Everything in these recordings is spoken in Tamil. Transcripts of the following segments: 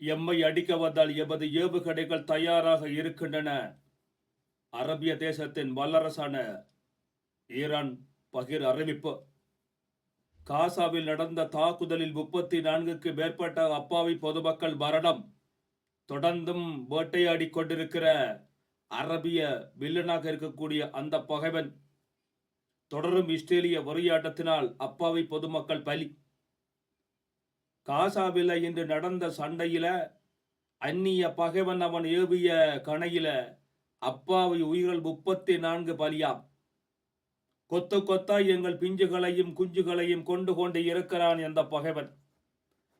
எம்மை அடிக்க வந்தால் எமது ஏவுகணைகள் தயாராக இருக்கின்றன. அரபிய தேசத்தின் வல்லரசான ஈரான் பகிர் அறிவிப்பு. காசாவில் நடந்த தாக்குதலில் முப்பத்தி நான்குக்கு மேற்பட்ட அப்பாவி பொதுமக்கள் மரணம். தொடர்ந்தும் வேட்டையாடி கொண்டிருக்கிற அரபிய வில்லனாக இருக்கக்கூடிய அந்த பகைவன் தொடரும் இஸ்ரேலிய வரியாட்டத்தினால் அப்பாவி பொதுமக்கள் பலி. காசாவில் இன்று நடந்த சண்டையில அந்நிய பகைவன் அவன் ஏவிய கணையில அப்பாவி உயிர்கள் முப்பத்தி நான்கு பலியாம். கொத்து கொத்தாய் எங்கள் பிஞ்சுகளையும் குஞ்சுகளையும் கொண்டு கொண்டு இருக்கிறான் அந்த பகைவன்.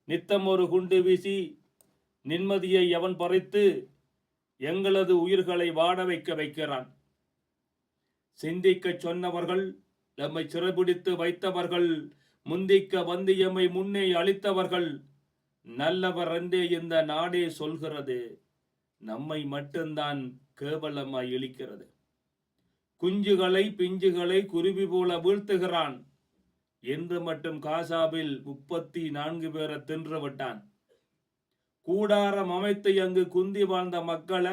நித்தம் ஒரு குண்டு வீசி நிம்மதியை அவன் பறித்து எங்களது உயிர்களை வாட வைக்க வைக்கிறான். சிந்திக்கச் சொன்னவர்கள் நம்மை சிறைபிடித்து வைத்தவர்கள் முந்திக்க வந்து எம்மை முன்னே அளித்தவர்கள் நல்லவர் என்றே இந்த நாடே சொல்கிறது. நம்மை மட்டும்தான் கேவலமாய் இழிக்கிறது. குஞ்சுகளை பிஞ்சுகளை குருவி போல வீழ்த்துகிறான். என்று மட்டும் காசாவில் முப்பத்தி நான்கு பேரை தின்று விட்டான். கூடாரம் அமைத்து அங்கு குந்தி வாழ்ந்த மக்களை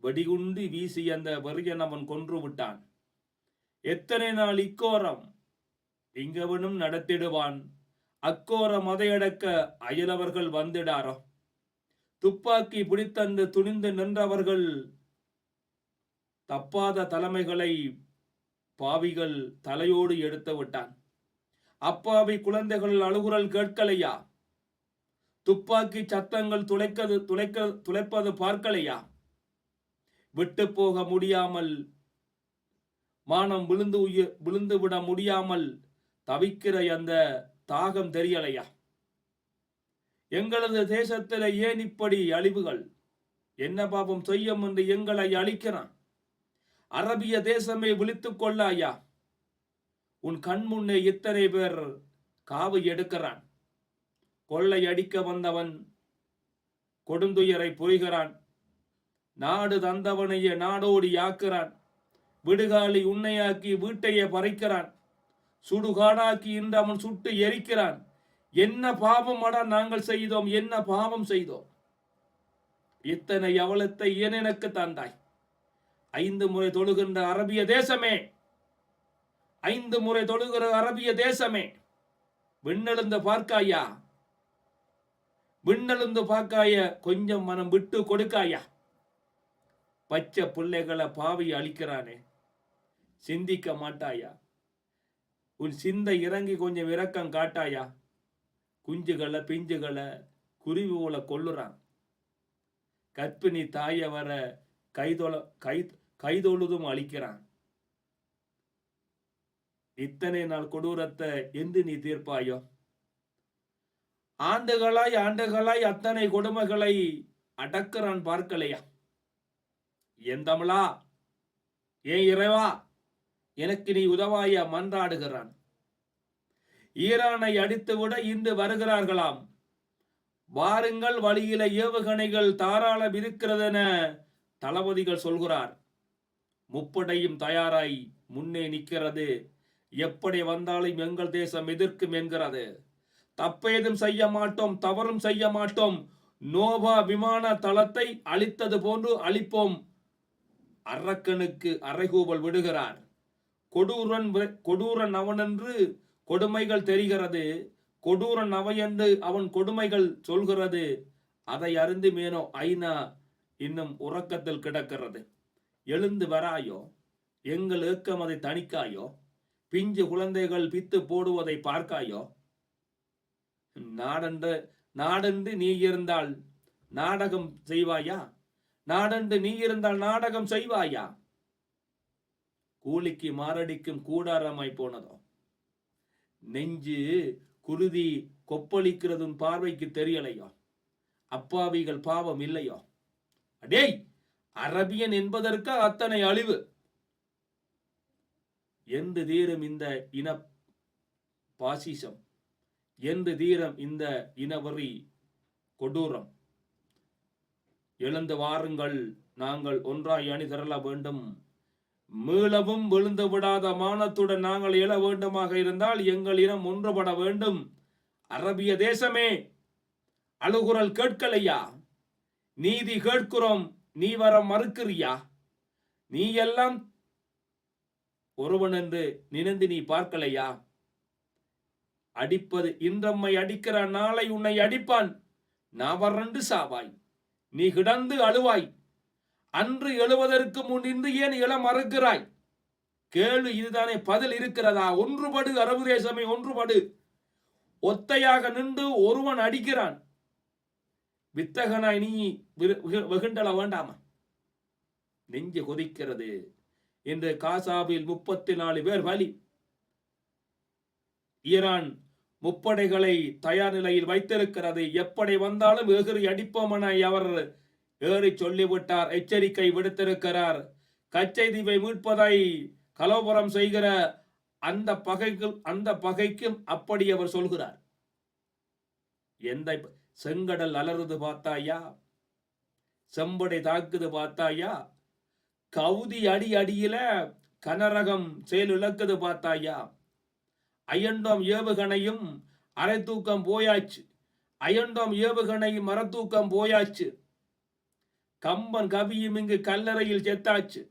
வெடிகுண்டு வீசி அந்த வெறியன் அவன் கொன்று விட்டான். எத்தனை நாள் இக்கோரம்? இங்கவனும் நடத்திடுவான். அக்கோரம் அதையடக்க அயலவர்கள் வந்திடாரோ? துப்பாக்கி பிடித்தந்து துணிந்து நின்றவர்கள் தப்பாத தலைமைகளை பாவிகள் தலையோடு எடுத்து விட்டான். அப்பாவி குழந்தைகள் அழுகுரல் கேட்கலையா? துப்பாக்கி சத்தங்கள் துளைக்கது துளைக்க துளைப்பது பார்க்கலையா? விட்டு போக முடியாமல் மானம் விழுந்து உயிர் விழுந்து விட முடியாமல் தவிக்கிற அந்த தாகம் தெரியலையா? எங்களது தேசத்தில் ஏன் இப்படி அழிவுகள்? என்ன பாபம் செய்யும் என்று எங்களை அழிக்கிறான்? அரபிய தேசமே விழித்துக் கொள்ளாயா? உன் கண் முன்னே இத்தனை பேர் காவு எடுக்கிறான். கொள்ளை அடிக்க வந்தவன் கொடுந்துயரை புரிகிறான் நாடு தந்தவனையே நாடோடி ஆக்குறான். விடுகாலி உன்னையாக்கி வீட்டையே பறைக்கிறான். சுடுகாடாக்கி இன்று அவன் சுட்டு எரிக்கிறான். என்ன பாவம் அடா நாங்கள் செய்தோம் என்ன பாவம் செய்தோம்? இத்தனை அவலத்தை ஏன் எனக்கு தந்தாய்? ஐந்து முறை தொழுகின்ற அரபிய தேசமே ஐந்து முறை தொழுகிற அரபிய தேசமே விண்ணெழுந்து பார்க்காயா? விண்ணெழுந்து பார்க்காய கொஞ்சம் மனம் விட்டு கொடுக்காயா? பச்சை பிள்ளைகளை பாவி அழிக்கிறானே. சிந்திக்க மாட்டாயா? உன் சிந்தை இறங்கி கொஞ்சம் இரக்கம் காட்டாயா? குஞ்சுகளை பிஞ்சுகளை குருவி போல கொல்லுறான். கற்பிணி தாயை வர கைதொல கை கைதொழுதும் அழிக்கிறான். இத்தனை நாள் கொடூரத்தை என்று நீ தீர்ப்பாயோ? ஆண்டுகளாய் ஆண்டுகளாய் அத்தனை கொடுமைகளை அடக்குறான் பார்க்கலையா? என் தமிழா ஏன் இறைவா எனக்கு நீ உதவாயா மன்றாடுகிறான். ஈரானை அடித்துவிட இன்று வருகிறார்களாம். வாருங்கள் வழியில ஏவுகணைகள் தாராளம் இருக்கிறதென தளபதிகள் சொல்கிறார். முப்படையும் தயாராய் முன்னே நிற்கிறது. எப்படி வந்தாலும் எங்கள் தேசம் எதிர்க்கும் என்கிறது. தப்பேதும் செய்ய மாட்டோம் தவறும் செய்ய மாட்டோம். நோவா விமான தளத்தை அழித்தது போன்று அழிப்போம். அரக்கனுக்கு அறைகூவல் விடுகிறார். கொடூரன் கொடூரன் அவனென்று கொடுமைகள் தெரிகிறது. கொடூரன் அவையென்று அவன் கொடுமைகள் சொல்கிறது. அதை அறிந்து மேனோ ஐநா இன்னும் உறக்கத்தில் கிடக்கிறது. எழுந்து வராயோ? எங்கள் ஏக்கம் அதை தணிக்காயோ? பிஞ்சு குழந்தைகள் பித்து போடுவதை பார்க்காயோ? நாடென்று நாடென்று நீ இருந்தால் நாடகம் செய்வாயா? நாடென்று நீ இருந்தால் நாடகம் செய்வாயா? கூலிக்கு மாரடிக்கும் கூடாரமாய் போனதோ? நெஞ்சு குருதி கொப்பளிக்கிறதும் பார்வைக்கு தெரியலையோ? அப்பாவிகள் பாவம் இல்லையோ? அடேய் அரபியன் என்பதற்கு அத்தனை அழிவு? எந்த தீரம் இந்த இன பாசிசம்? எந்த தீரம் இந்த இனவரி கொடூரம்? எழுந்து வாருங்கள் நாங்கள் ஒன்றாய் அணி திரள வேண்டும். மீளவும் விழுந்து விடாத மானத்துடன் நாங்கள் எழ வேண்டுமாக இருந்தால் எங்கள் இனம் ஒன்றுபட வேண்டும். அரபிய தேசமே அழுகுரல் கேட்கலையா? நீதி கேட்கிறோம் நீ வர மறுக்கிறியா? நீ எல்லாம் ஒருவன் என்று நினைந்து நீ பார்க்கலையா? அடிப்பது இன்றம்மை அடிக்கிற நாளை உன்னை அடிப்பான். நான் நாவரண்டு சாவாய். நீ கிடந்து அழுவாய். அன்று எழுவதற்கு முன் இன்று ஏன் இளம் மறுக்கிறாய்? கேளு இதுதானே பதில் இருக்கிறதா? ஒன்றுபடு அரபு தேசமே ஒன்றுபடு. ஒத்தையாக நின்று ஒருவன் அடிக்கிறான். வித்தகனாய் நீ விகு- வெகுண்டல வேண்டாமா? நெஞ்சு கொதிக்கிறது. இன்று காசாவில் முப்பத்தி நாலு பேர் பலி. ஈரான் முப்படைகளை தயார் நிலையில் வைத்திருக்கிறது. எப்படி வந்தாலும் எகிரி அடிப்போம் என அவர் ஏறி சொல்லிவிட்டார் எச்சரிக்கை விடுத்திருக்கிறார். கச்சைதீவை மீட்பதை கலோபுரம் செய்கிற அந்த பகைக்கும் அந்த பகைக்கும் அப்படி அவர் சொல்கிறார். எந்த செங்கடல் அலறுது பார்த்தாயா? செம்படை தாக்குது பார்த்தாயா? கவுதி அடி அடியில கனரகம் செயல் இழக்குது பார்த்தாயா? அயண்டோம் ஏவுகணையும் அரை தூக்கம் போயாச்சு. அயண்டோம் ஏவுகணையும் மரத்தூக்கம் போயாச்சு. கம்பன் கவியும் இங்கு கல்லறையில் செத்தாச்சு.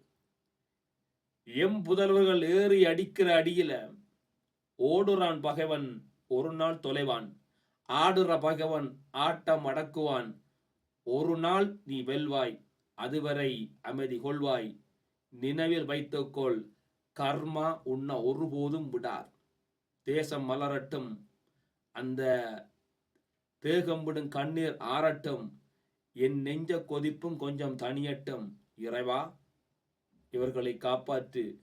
எம் புதல்வர்கள் ஏறி அடிக்கிற அடியில ஓடுறான் பகைவன் ஒரு நாள் தொலைவான். ஆடுற பகைவன் ஆட்டம் அடக்குவான். ஒரு நாள் நீ வெல்வாய் அதுவரை அமைதி கொள்வாய். நினைவில் வைத்துக்கொள் கர்மா உன்னை ஒருபோதும் விடார். தேசம் மலரட்டும் அந்த தேகம் விடும் கண்ணீர் ஆறட்டும். என் நெஞ்ச கொதிப்பும் கொஞ்சம் தனியட்டும். இறைவா இவர்களை காப்பாற்று.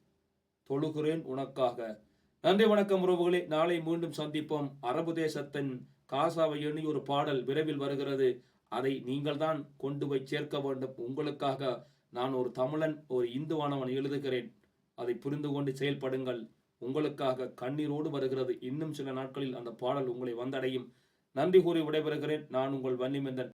தொழுகிறேன் உனக்காக. நன்றி வணக்கம் உறவுகளே. நாளை மீண்டும் சந்திப்போம். அரபு தேசத்தின் காசாவை எண்ணி ஒரு பாடல் விரைவில் வருகிறது. அதை நீங்கள் தான் கொண்டு போய் சேர்க்க வேண்டும். உங்களுக்காக நான் ஒரு தமிழன் ஒரு இந்துவானவன் எழுதுகிறேன். அதை புரிந்து கொண்டு செயல்படுங்கள். உங்களுக்காக கண்ணீரோடு வருகிறது. இன்னும் சில நாட்களில் அந்த பாடல் உங்களை வந்தடையும். நன்றி கூறி விடைபெறுகிறேன். நான் உங்கள் வன்னிமந்தன்.